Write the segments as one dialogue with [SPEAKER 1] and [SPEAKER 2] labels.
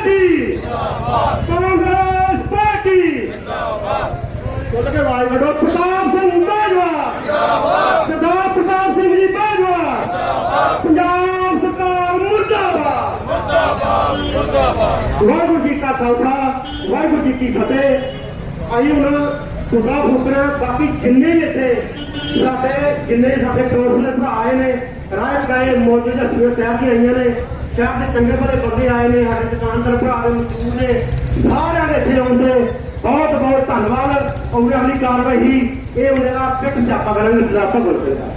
[SPEAKER 1] Party. Congress party. ਜਿੰਦਾਬਾਦ ਕੇ ਵਾਈ ਵਡੋ ਪ੍ਰਤਾਪ ਸਿੰਘ ਬਾਜਵਾ ਜਿੰਦਾਬਾਦ ਸਰਦਾਰ ਪ੍ਰਤਾਪ ਸਿੰਘ ਜੀ ਬਾਜਵਾ। ਪੰਜਾਬ ਸਰਕਾਰ ਮੁਰਦਾਬਾਦ। ਵਾਹਿਗੁਰੂ ਜੀ ਕਾ ਖਾਲਸਾ, ਵਾਹਿਗੁਰੂ ਜੀ ਕੀ ਫਤਿਹ। ਆਈ ਹੁਣ ਸੁਦਾ ਫੁਕਰਾ ਬਾਕੀ ਜਿੰਨੇ ਵੀ ਇੱਥੇ ਸਾਡੇ, ਜਿੰਨੇ ਸਾਡੇ ਕੌਂਸਲਰ ਭਰਾ ਆਏ ਨੇ ਰਾਜ ਗਏ ਮੌਜੂਦਾ ਸਵੇਰ ਸ਼ਹਿਰ ਦੀਆਂ ਆਈਆਂ ਨੇ। ਸ਼ਹਿਰ ਦੇ ਚੰਗੇ ਭਲੇ ਬੰਦੇ ਆਏ ਨੇ, ਸਾਡੇ ਦੁਕਾਨਦਾਰ ਭਰਾ ਦੇ ਮਜ਼ਦੂਰ ਨੇ। ਸਾਰਿਆਂ ਦੇ ਇੱਥੇ ਆਉਂਦੇ ਬਹੁਤ ਬਹੁਤ ਧੰਨਵਾਦ। ਔਰ ਅਗਲੀ ਕਾਰਵਾਈ ਇਹ ਉਹਨਾਂ ਦਾ ਪਿੱਠ ਸਿਆਪਾ ਕਰਨ ਸਰਦਾਰ ਭਗਤ ਸਿੰਘ ਦਾ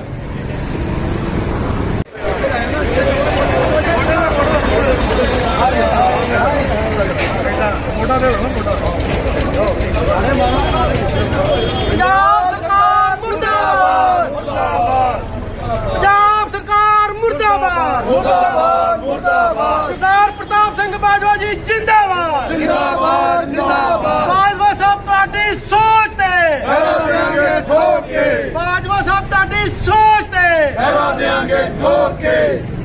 [SPEAKER 2] ਪੰਜਾਬ ਸਰਕਾਰ ਮੁਰਦਾਬਾਦ ਪੰਜਾਬ ਸਰਕਾਰ ਮੁਰਦਾਬਾਦ
[SPEAKER 3] ਮੁਰਦਾਬਾਦ ਮੁਰਦਾਬਾਦ
[SPEAKER 2] ਸਰਦਾਰ ਪ੍ਰਤਾਪ ਸਿੰਘ ਬਾਜਵਾ ਜੀ ਜਿੰਦਾਬਾਦ।
[SPEAKER 3] ਜਿੰਦਾਬਾਦ ਜਿੰਦਾਬਾਦ।
[SPEAKER 2] ਬਾਜਵਾ ਸਾਹਿਬ ਤੁਹਾਡੀ ਸੋਚ ਤੇ।
[SPEAKER 3] ਪਹਿਰਾ ਦੇਾਂਗੇ ਠੋਕ ਕੇ।
[SPEAKER 2] ਬਾਜਵਾ ਸਾਹਿਬ ਤੁਹਾਡੀ ਸੋਚ ਤੇ।
[SPEAKER 3] ਪਹਿਰਾ ਦੇਾਂਗੇ ਠੋਕ ਕੇ।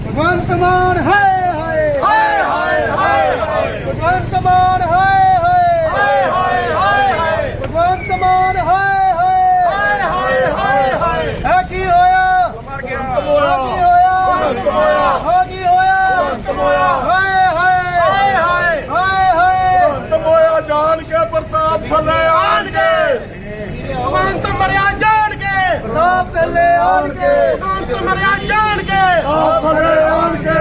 [SPEAKER 2] ਭਗਵੰਤ ਮਾਨ ਹਾਏ ਹਾਏ
[SPEAKER 3] ਹਾਏ ਹਾਏ ਹਾਏ ਹਾਏ
[SPEAKER 2] ਭਗਵੰਤ ਮਾਨ ਹਾਏ ਹਾਏ
[SPEAKER 3] ਹਾਏ ਹਾਏ ਹਾਏ ਹਾਏ
[SPEAKER 2] ਭਗਵੰਤ ਮਾਨ ਹਾਏ ਹਾਏ
[SPEAKER 3] ਹਾਏ ਹਾਏ ਹਾਏ
[SPEAKER 2] ਹੈ ਕੀ ਹੋਇਆ
[SPEAKER 3] ਮਰ ਗਿਆ
[SPEAKER 2] ਕੀ ਹੋਇਆ
[SPEAKER 3] ਹੋਇਆ
[SPEAKER 2] ਹੋ ਕੀ ਹੋਇਆ
[SPEAKER 3] ਹੋਇਆ
[SPEAKER 2] ਹਾਏ ਹਾਏ
[SPEAKER 3] ਹਾਏ ਹਾਏ
[SPEAKER 2] ਹਾਏ ਹਾਏ
[SPEAKER 3] ਤਮੋਇਆ ਜਾਣ ਕੇ ਪ੍ਰਤਾਪ ਥੱਲੇ ਆਣਗੇ
[SPEAKER 2] ਭਗਵੰਤ ਮਰਿਆ ਜਾਣ ਕੇ ਪ੍ਰਤਾਪ ਥੱਲੇ ਆਣ ਕੇ ਭਗਵੰਤ ਮਰਿਆ ਜਾਣ ਕੇ
[SPEAKER 3] ਆਪ ਥੱਲੇ ਆਣਗੇ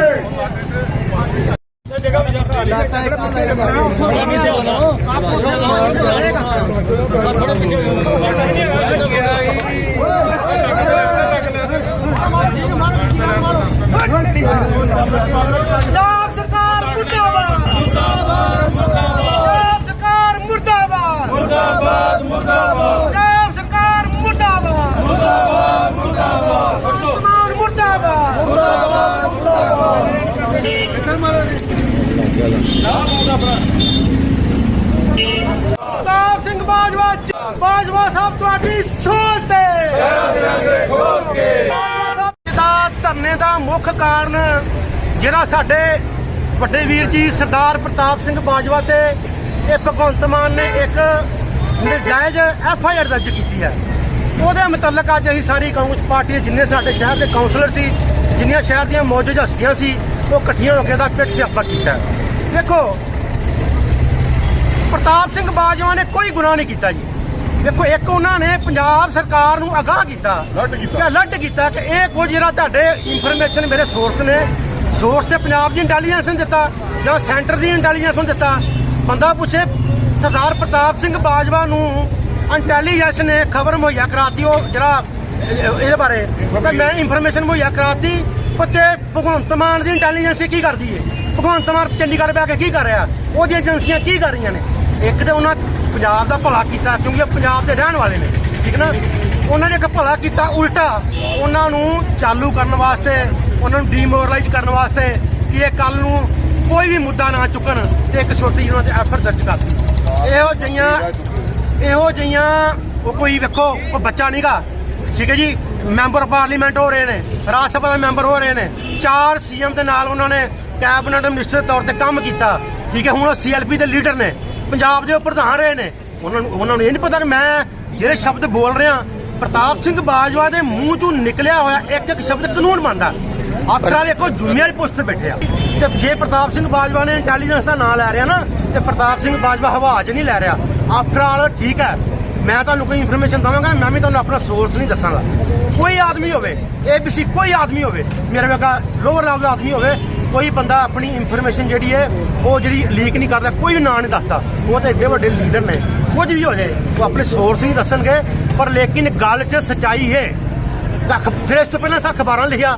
[SPEAKER 2] ਪੰਜਾਬ ਸਰਕਾਰ ਮੁਰਦਾਬਾਦ ਮੁਰਦਾਬਾਦ ਸਰਕਾਰ ਮੁਰਦਾਬਾਦ
[SPEAKER 3] ਮੁਰਦਾਬਾਦ ਮੁਰਦਾਬਾਦ
[SPEAKER 2] ਪੰਜਾਬ ਸਰਕਾਰ ਮੁਰਦਾਬਾਦ ਮੁਰਦਾਬਾਦ ਮੁਰਦਾਬਾਦ ਮੁਰਦਾਬਾਦ ਪ੍ਰਤਾਪ ਸਿੰਘ ਬਾਜਵਾ ਬਾਜਵਾ ਸਾਹਿਬ ਤੁਹਾਡੀ ਸੋਚ ਤੇ। ਦਾ ਧਰਨੇ ਦਾ ਮੁੱਖ ਕਾਰਨ ਜਿਹੜਾ ਸਾਡੇ ਵੱਡੇ ਵੀਰ ਜੀ ਸਰਦਾਰ ਪ੍ਰਤਾਪ ਸਿੰਘ ਬਾਜਵਾ ਤੇ ਇਹ ਭਗਵੰਤ ਮਾਨ ਨੇ ਇੱਕ ਨਜਾਇਜ਼ ਐਫ ਆਈ ਆਰ ਦਰਜ ਕੀਤੀ ਹੈ। ਉਹਦੇ ਮੁਤਲਕ ਅੱਜ ਅਸੀਂ ਸਾਰੀ ਕਾਂਗਰਸ ਪਾਰਟੀ ਦੇ ਜਿੰਨੇ ਸਾਡੇ ਸ਼ਹਿਰ ਦੇ ਕਾਉਂਸਲਰ ਸੀ, ਜਿੰਨੀਆਂ ਸ਼ਹਿਰ ਦੀਆਂ ਮੌਜੂਦ ਹਸਤੀਆਂ ਸੀ, ਉਹ ਇਕੱਠੀਆਂ ਹੋ ਕੇ ਦਾ ਪਿੱਠ ਸਿਆਪਾ ਕੀਤਾ ਦੇਖੋ ਪ੍ਰਤਾਪ ਸਿੰਘ ਬਾਜਵਾ ਨੇ ਕੋਈ ਗੁਨਾਹ ਨਹੀਂ ਕੀਤਾ ਜੀ। ਦੇਖੋ ਇੱਕ ਉਹਨਾਂ ਨੇ ਪੰਜਾਬ ਸਰਕਾਰ ਨੂੰ ਅਗਾਹ ਕੀਤਾ।
[SPEAKER 3] ਅਲਰਟ ਕੀਤਾ।
[SPEAKER 2] ਕਿ ਕੀਤਾ ਕਿ ਇਹ ਕੁਝ ਜਿਹੜਾ ਤੁਹਾਡੇ ਇਨਫੋਰਮੇਸ਼ਨ ਮੇਰੇ ਸੋਰਸ ਨੇ ਸੋਰਸ ਤੇ ਪੰਜਾਬ ਦੀ ਇੰਟੈਲੀਜੈਂਸ ਨੇ ਦਿੱਤਾ ਜਾਂ ਸੈਂਟਰ ਦੀ ਇੰਟੈਲੀਜੈਂਸ ਨੂੰ ਦਿੱਤਾ। ਬੰਦਾ ਪੁੱਛੇ ਸਰਦਾਰ ਪ੍ਰਤਾਪ ਸਿੰਘ ਬਾਜਵਾ ਨੂੰ ਇੰਟੈਲੀਜੈਂਸ ਨੇ ਖਬਰ ਮੁਹੱਈਆ ਕਰਾਤੀ ਉਹ ਜਿਹੜਾ ਇਹ- ਇਹਦੇ ਬਾਰੇ। ਤਾਂ ਮੈਂ ਇਨਫੋਰਮੇਸ਼ਨ ਮੁਹੱਈਆ ਕਰਾਤੀ ਤੇ ਭਗਵੰਤ ਮਾਨ ਦੀ ਇੰਟੈਲੀਜੈਂਸ ਕੀ ਕਰਦੀ ਏ? ਭਗਵੰਤ ਮਾਨ ਚੰਡੀਗੜ੍ਹ ਬੈ ਕੇ ਕੀ ਕਰ ਰਿਹਾ? ਉਹਦੀਆਂ ਏਜੰਸੀਆਂ ਕੀ ਕਰ ਰਹੀਆਂ ਨੇ? ਇੱਕ ਤੇ ਉਹਨਾਂ ਪੰਜਾਬ ਦਾ ਭਲਾ ਕੀਤਾ, ਕਿਉਂਕਿ ਉਹ ਪੰਜਾਬ ਦੇ ਰਹਿਣ ਵਾਲੇ ਨੇ, ਠੀਕ ਨਾ? ਉਹਨਾਂ ਨੇ ਇੱਕ ਭਲਾ ਕੀਤਾ, ਉਲਟਾ ਉਹਨਾਂ ਨੂੰ ਚਾਲੂ ਕਰਨ ਵਾਸਤੇ, ਉਹਨਾਂ ਨੂੰ ਡੀਮੋਰਲਾਈਜ਼ ਕਰਨ ਵਾਸਤੇ ਕਿ ਇਹ ਕੱਲ ਨੂੰ ਕੋਈ ਵੀ ਮੁੱਦਾ ਨਾ ਚੁੱਕਣ ਤੇ ਇੱਕ ਛੋਟੀ ਜਿਹੀ ਉਹਨਾਂ ਤੇ ਐਫਰਟ ਦਰਜ ਕਰਤੀ ਇਹੋ ਜਿਹੀਆਂ ਇਹੋ ਜਿਹੀਆਂ, ਉਹ ਕੋਈ ਵੇਖੋ ਉਹ ਬੱਚਾ ਨਹੀਂਗਾ ਠੀਕ ਹੈ ਜੀ? ਮੈਂਬਰ ਪਾਰਲੀਮੈਂਟ ਹੋ ਰਹੇ ਨੇ, ਰਾਜ ਸਭਾ ਦੇ ਮੈਂਬਰ ਹੋ ਰਹੇ ਨੇ। ਚਾਰ ਸੀਐਮ ਦੇ ਨਾਲ ਉਹਨਾਂ ਨੇ ਕੈਬਨਿਟ ਮਿਨਿਸਟਰ ਤੌਰ ਤੇ ਕੰਮ ਕੀਤਾ। ਠੀਕ ਹੈ ਹੁਣ ਉਹ ਸੀਐਲਪੀ ਦੇ ਲੀਡਰ ਨੇ ਪੰਜਾਬ ਦੇ ਪ੍ਰਧਾਨ ਰਹੇ ਨੇ। ਉਹਨਾਂ ਨੂੰ ਉਹਨਾਂ ਨੂੰ ਇਹ ਨਹੀਂ ਪਤਾ ਕਿ ਮੈਂ ਜਿਹੜੇ ਸ਼ਬਦ ਬੋਲ ਰਿਹਾ ਪ੍ਰਤਾਪ ਸਿੰਘ ਬਾਜਵਾ ਦੇ ਮੂੰਹ ਚੋਂ ਨਿਕਲਿਆ ਹੋਇਆ ਇੱਕ ਇੱਕ ਸ਼ਬਦ ਕਾਨੂੰਨ ਬਣਦਾ। ਆਲ ਇੱਕੋ ਜ਼ਿੰਮੇਵਾਰੀ ਪੋਸਟ ਤੇ ਬੈਠੇ ਆ। ਤੇ ਜੇ ਪ੍ਰਤਾਪ ਸਿੰਘ ਬਾਜਵਾ ਨੇ ਇੰਟੈਲੀਜੈਂਸ ਦਾ ਨਾਂ ਲੈ ਰਿਹਾ ਨਾ ਤੇ ਪ੍ਰਤਾਪ ਸਿੰਘ ਬਾਜਵਾ ਹਵਾ 'ਚ ਨਹੀਂ ਲੈ ਰਿਹਾ। ਆਫਟਰ ਆਲ ਠੀਕ ਹੈ ਮੈਂ ਤੁਹਾਨੂੰ ਕੋਈ ਇਨਫੋਰਮੇਸ਼ਨ ਦਵਾਂਗਾ ਮੈਂ ਵੀ ਤੁਹਾਨੂੰ ਆਪਣਾ ਸੋਰਸ ਨਹੀਂ ਦੱਸਾਂਗਾ। ਕੋਈ ਆਦਮੀ ਹੋਵੇ ਏਬੀਸੀ ਕੋਈ ਆਦਮੀ ਹੋਵੇ ਮੇਰੇ ਵਰਗਾ ਲੋਅਰ ਲੈਵਲ ਆਦਮੀ ਹੋਵੇ ਕੋਈ ਬੰਦਾ ਆਪਣੀ ਇਨਫੋਰਮੇਸ਼ਨ ਜਿਹੜੀ ਹੈ, ਉਹ ਜਿਹੜੀ ਲੀਕ ਨਹੀਂ ਕਰਦਾ, ਕੋਈ ਵੀ ਨਾਂ ਨਹੀਂ ਦੱਸਦਾ। ਉਹ ਤਾਂ ਏਡੇ ਵੱਡੇ ਲੀਡਰ ਨੇ। ਕੁਝ ਵੀ ਹੋ ਜਾਏ, ਉਹ ਆਪਣੇ ਸੋਰਸ ਹੀ ਦੱਸਣਗੇ, ਪਰ ਲੇਕਿਨ ਗੱਲ 'ਚ ਸਚਾਈ ਹੈ। ਤਾਂ ਫਿਰ ਇਸ ਤੋਂ ਪਹਿਲਾਂ ਸਰ ਅਖਬਾਰਾਂ ਲਿਖਿਆ।